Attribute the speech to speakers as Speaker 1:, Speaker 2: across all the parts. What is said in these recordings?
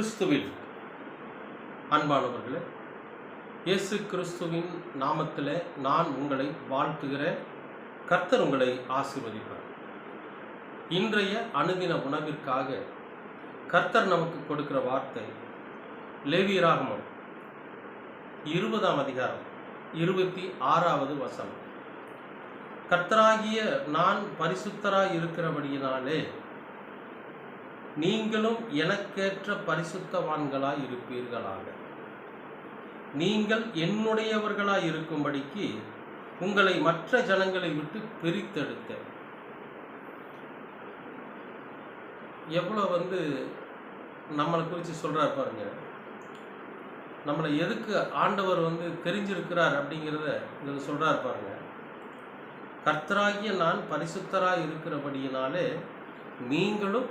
Speaker 1: கிறிஸ்துவில் அன்பானவர்களே இயேசு கிறிஸ்துவின் நாமத்திலே நான் உங்களை வாழ்த்துகிறேன் கர்த்தர் உங்களை ஆசீர்வதிப்பார். இன்றைய அணுதின உணவிற்காக கர்த்தர் நமக்கு கொடுக்கிற வார்த்தை லேவியராகமம் இருபதாம் அதிகாரம் இருபத்தி ஆறாவது வசனம். கர்த்தராகிய நான் பரிசுத்தராய் இருக்கிறபடியினாலே நீங்களும் எனக்கேற்ற பரிசுத்தவான்களாய் இருப்பீர்களாக நீங்கள் என்னுடையவர்களாய் இருக்கும்படிக்கு உங்களை மற்ற ஜனங்களை விட்டு பிரித்தெடுத்தேன் எவ்வளோ வந்து நம்மளை குறித்து சொல்கிறார் பாருங்க. நம்மளை எதுக்கு ஆண்டவர் வந்து தெரிஞ்சிருக்கிறார் அப்படிங்கிறத இதில் சொல்கிறார் பாருங்க. கர்த்தராகிய நான் பரிசுத்தராக இருக்கிறபடியினாலே நீங்களும்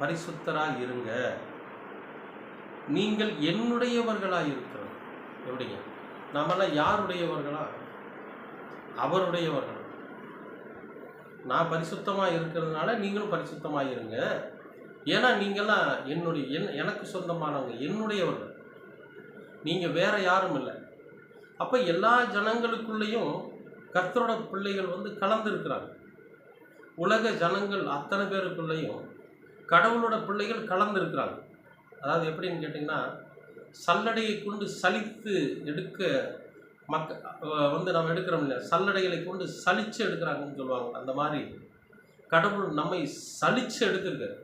Speaker 1: பரிசுத்தராக இருங்க. நீங்கள் என்னுடையவர்களாக இருக்கிறோம் எப்படிங்க? நம்மளாம் யாருடையவர்களா? அவருடையவர்கள். நான் பரிசுத்தமாக இருக்கிறதுனால நீங்களும் பரிசுத்தமாக இருங்க ஏன்னா நீங்கள்லாம் என்னுடைய என் எனக்கு சொந்தமானவங்க என்னுடையவர்கள். நீங்கள் வேற யாரும் இல்லை. அப்போ எல்லா ஜனங்களுக்குள்ளேயும் கர்த்தரோட பிள்ளைகள் வந்து கலந்துருக்கிறாங்க. உலக ஜனங்கள் அத்தனை பேருக்குள்ளேயும் கடவுளோட பிள்ளைகள் கலந்துருக்கிறாங்க அதாவது எப்படின்னு கேட்டிங்கன்னா சல்லடையை கொண்டு சலித்து எடுக்க மக்க வந்து நம்ம எடுக்கிறோம் இல்லையா? சல்லடைகளை கொண்டு சலித்து எடுக்கிறாங்கன்னு சொல்லுவாங்க. அந்த மாதிரி கடவுள் நம்மை சலித்து எடுத்திருக்காரு.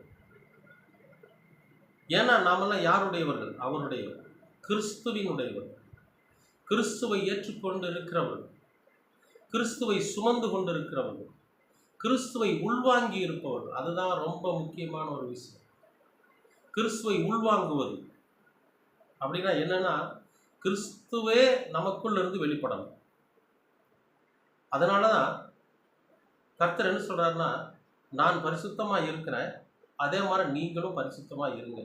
Speaker 1: ஏன்னா நாமெல்லாம் யாருடையவர்கள்? அவருடையவர். கிறிஸ்துவினுடையவர். கிறிஸ்துவை ஏற்றுக்கொண்டு இருக்கிறவர்கள் கிறிஸ்துவை சுமந்து கொண்டு இருக்கிறவர்கள் கிறிஸ்துவை உள்வாங்கி இருப்பவர் அதுதான் ரொம்ப முக்கியமான ஒரு விஷயம். கிறிஸ்துவை உள்வாங்குவது. அப்படின்னா என்னன்னா கிறிஸ்துவே நமக்குள்ள இருந்து வெளிப்படணும். அதனால தான் கர்த்தர் என்ன சொல்றாருன்னா நான் பரிசுத்தமாக இருக்கிறேன் அதே மாதிரி நீங்களும் பரிசுத்தமாக இருங்க.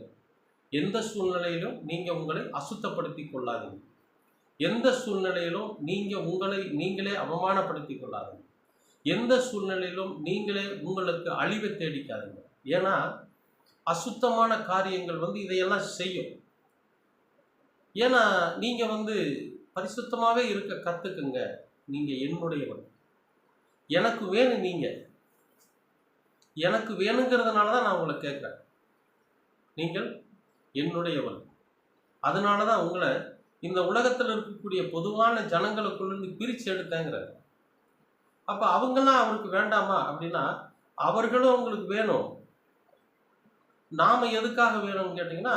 Speaker 1: எந்த சூழ்நிலையிலும் நீங்கள் உங்களை அசுத்தப்படுத்தி கொள்ளாதீங்க. எந்த சூழ்நிலையிலும் நீங்கள் உங்களை நீங்களே அவமானப்படுத்தி கொள்ளாதீங்க. எந்த சூழ்நிலையிலும் நீங்களே உங்களுக்கு அழிவை தேடிக்காதீங்க. ஏன்னா அசுத்தமான காரியங்கள் வந்து இதையெல்லாம் செய்யும். ஏன்னா நீங்கள் வந்து பரிசுத்தமாகவே இருக்க கற்றுக்குங்க நீங்கள் என்னுடையவன். எனக்கு வேணும் நீங்கள் எனக்கு வேணுங்கிறதுனால தான் நான் உங்களை கேட்குறேன். நீங்கள் என்னுடையவன். அதனால தான் உங்களை இந்த உலகத்தில் இருக்கக்கூடிய பொதுவான ஜனங்களுக்குள்ளேருந்து பிரித்து எடுத்தேங்கிறார். அப்போ அவங்கெல்லாம் அவருக்கு வேண்டாமா அப்படின்னா அவர்களும் அவங்களுக்கு வேணும். நாம எதுக்காக வேணும்னு கேட்டிங்கன்னா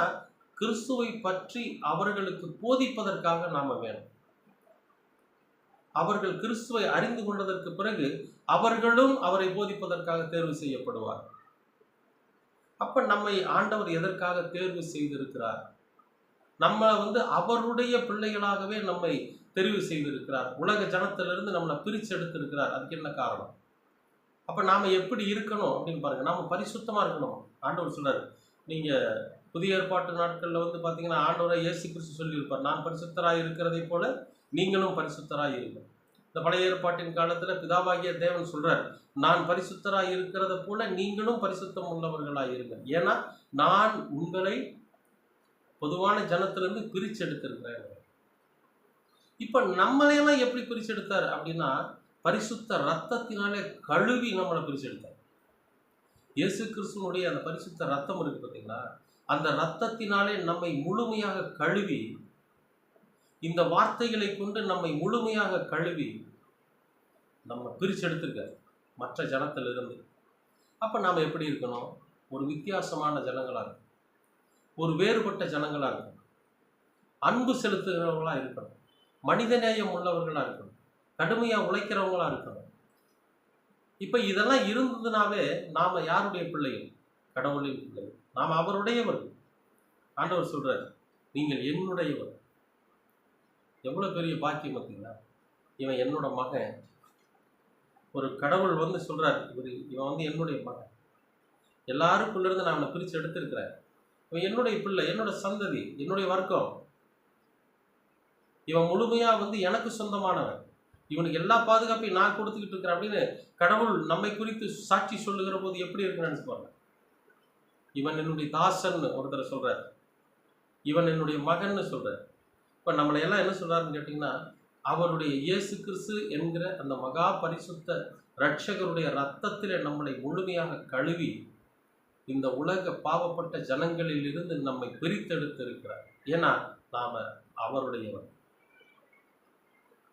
Speaker 1: கிறிஸ்துவை பற்றி அவர்களுக்கு போதிப்பதற்காக நாம வேணும். அவர்கள் கிறிஸ்துவை அறிந்து கொண்டதற்கு பிறகு அவர்களும் அவரை போதிப்பதற்காக தேர்வு செய்யப்படுவார். அப்ப நம்மை ஆண்டவர் எதற்காக தேர்வு செய்திருக்கிறார்? நம்ம வந்து அவருடைய பிள்ளைகளாகவே நம்மை தெரிவு செய்திருக்கிறார். உலக ஜனத்திலிருந்து நம்மளை பிரித்து எடுத்திருக்கிறார். அதுக்கு என்ன காரணம்? அப்ப நாம எப்படி இருக்கணும் அப்படின்னு பாருங்க. நாம பரிசுத்தமா இருக்கணும். ஆண்டவர் சொல்றாரு நீங்க புதிய ஏற்பாட்டு நாட்கள்ல வந்து பாத்தீங்கன்னா ஆண்டவரை இயேசு கிறிஸ்து சொல்லியிருப்பார். நான் பரிசுத்தராய் இருக்கிறதை போல நீங்களும் பரிசுத்தராய் இருக்கும் இந்த பழைய ஏற்பாட்டின் காலத்துல பிதாவாகிய தேவன் சொல்றார் நான் பரிசுத்தராய் இருக்கிறத போல நீங்களும் பரிசுத்தம் உள்ளவர்களாக இருங்க. ஏன்னா நான் உங்களை பொதுவான ஜனத்திலிருந்து பிரிச்சு எடுத்திருக்கிறேன். இப்ப நம்மளையெல்லாம் எப்படி பிரிச்சு எடுத்தார் அப்படின்னா பரிசுத்த ரத்தத்தினாலே கழுவி நம்மளை பிரிச்சு எடுத்தார் இயேசு கிறிஸ்துவனுடைய அந்த பரிசுத்த ரத்தம் இருக்கு பார்த்தீங்களா அந்த ரத்தத்தினாலே நம்மை முழுமையாக கழுவி இந்த வார்த்தைகளை கொண்டு நம்மை முழுமையாக கழுவி நம்ம பிரிச்சு மற்ற ஜனத்திலிருந்து. அப்போ நாம் எப்படி இருக்கணும்? ஒரு வித்தியாசமான ஜனங்களாக இருக்கணும். ஒரு வேறுபட்ட ஜனங்களாக இருக்கணும். அன்பு செலுத்துகிறவங்களா இருக்கணும். மனிதநேயம் உள்ளவர்களாக இருக்கணும். கடுமையாக உழைக்கிறவங்களா இருக்கணும். இப்போ இதெல்லாம் இருந்ததுனாவே நாம் யாருடைய பிள்ளைகள்? கடவுளின் பிள்ளைகள். நாம் அவருடையவர்கள் ஆண்டவர் சொல்கிறார் நீங்கள் என்னுடையவர். எவ்வளோ பெரிய பாக்கியம் பார்த்தீங்களா? இவன் என்னோட மகன். ஒரு கடவுள் வந்து சொல்கிறார் இவர் இவன் வந்து என்னுடைய மகன். எல்லாருக்குள்ளேருந்து நான் அவனை பிரித்து எடுத்திருக்கிறேன். இவன் என்னுடைய பிள்ளை என்னோட சந்ததி என்னுடைய வர்க்கம். இவன் முழுமையாக வந்து எனக்கு சொந்தமானவன். இவனுக்கு எல்லா பாதுகாப்பையும் நான் கொடுத்துக்கிட்டு இருக்கிறேன் அப்படின்னு கடவுள் நம்மை குறித்து சாட்சி சொல்லுகிற போது எப்படி இருக்குன்னு நினைச்சு பாருங்க. இவன் என்னுடைய தாசன் ஒருத்தர் சொல்கிறார் இவன் என்னுடைய மகன்னு சொல்கிறார் இப்போ நம்மளை எல்லாம் என்ன சொல்கிறாருன்னு கேட்டிங்கன்னா அவருடைய இயேசு கிறிஸ்து என்கிற அந்த மகா பரிசுத்த ரட்சகருடைய ரத்தத்தில் நம்மளை முழுமையாக கழுவி இந்த உலக பாவப்பட்ட ஜனங்களில் இருந்து நம்மை பிரித்தெடுத்து இருக்கிறார் ஏன்னா நாம் அவருடையவர்.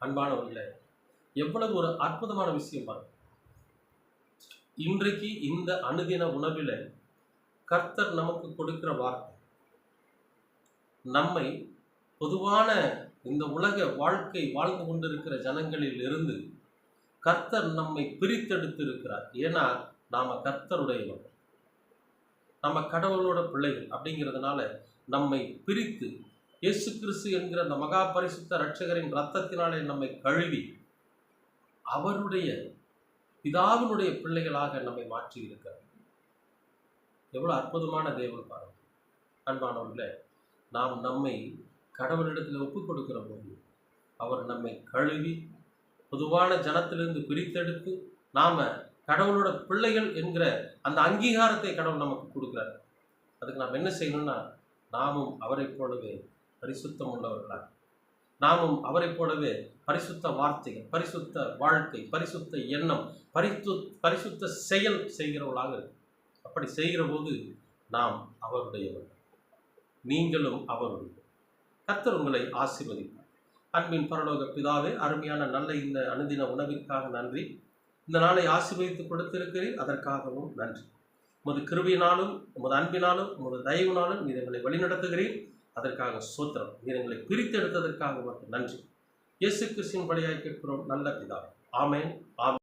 Speaker 1: அன்பானவர்களே எவ்வளவு ஒரு அற்புதமான விஷயம் பாருங்க. இன்றைக்கு இந்த அனுதின உணவில் கர்த்தர் நமக்கு கொடுக்கிற வார்த்தை நம்மை பொதுவான இந்த உலக வாழ்க்கை வாழ்ந்து கொண்டிருக்கிற ஜனங்களில் இருந்து கர்த்தர் நம்மை பிரித்தெடுத்து இருக்கிறார் ஏன்னா நாம கர்த்தருடையவர் நம்ம கடவுளோட பிள்ளைகள் அப்படிங்கிறதுனால நம்மை பிரித்து இயேசு கிறிஸ்து என்கிற அந்த மகா பரிசுத்த ரட்சகரின் ரத்தத்தினாலே நம்மை கழுவி அவருடைய பிதாவினுடைய பிள்ளைகளாக நம்மை மாற்றி இருக்கிறார். அற்புதமான தேவன் பாருங்க அன்பானவர்களே நாம் நம்மை கடவுளிடத்தில் ஒப்பு கொடுக்கிற போது அவர் நம்மை கழுவி பொதுவான ஜனத்திலிருந்து பிரித்தெடுத்து நாம் கடவுளோட பிள்ளைகள் என்கிற அந்த அங்கீகாரத்தை கடவுள் நமக்கு கொடுக்குறாரு. அதுக்கு நாம் என்ன செய்யணும்னா நாமும் அவரை போலவே பரிசுத்தம் உள்ளவர்களாக நாமும் அவரை போலவே பரிசுத்த வார்த்தைகள் பரிசுத்த வாழ்க்கை பரிசுத்த எண்ணம் பரிசு பரிசுத்த செயல் செய்கிறவர்களாக அப்படி செய்கிற போது நாம் அவருடையவர் நீங்களும் அவருடைய கத்தர் உங்களை ஆசீர்வதிப்பார். அன்பின் பரலோக பிதாவே அருமையான நல்ல இந்த அனுதின உணவிற்காக நன்றி. இந்த நாளை ஆசீர்வதித்து கொடுத்திருக்கிறீர் அதற்காகவும் நன்றி. உமது கிருபையினாலும் உமது அன்பினாலும் உமது தயவினாலும் நீர் எங்களை வழிநடத்துகிறீர். அதற்காக சோத்திரம் நீர் எங்களை பிரித்தெடுத்ததற்காக உமக்கு நன்றி. இயேசு கிறிஸ்தின் வழியாக கேட்கிறோம். நல்ல பிதா. ஆமேன். ஆமென்.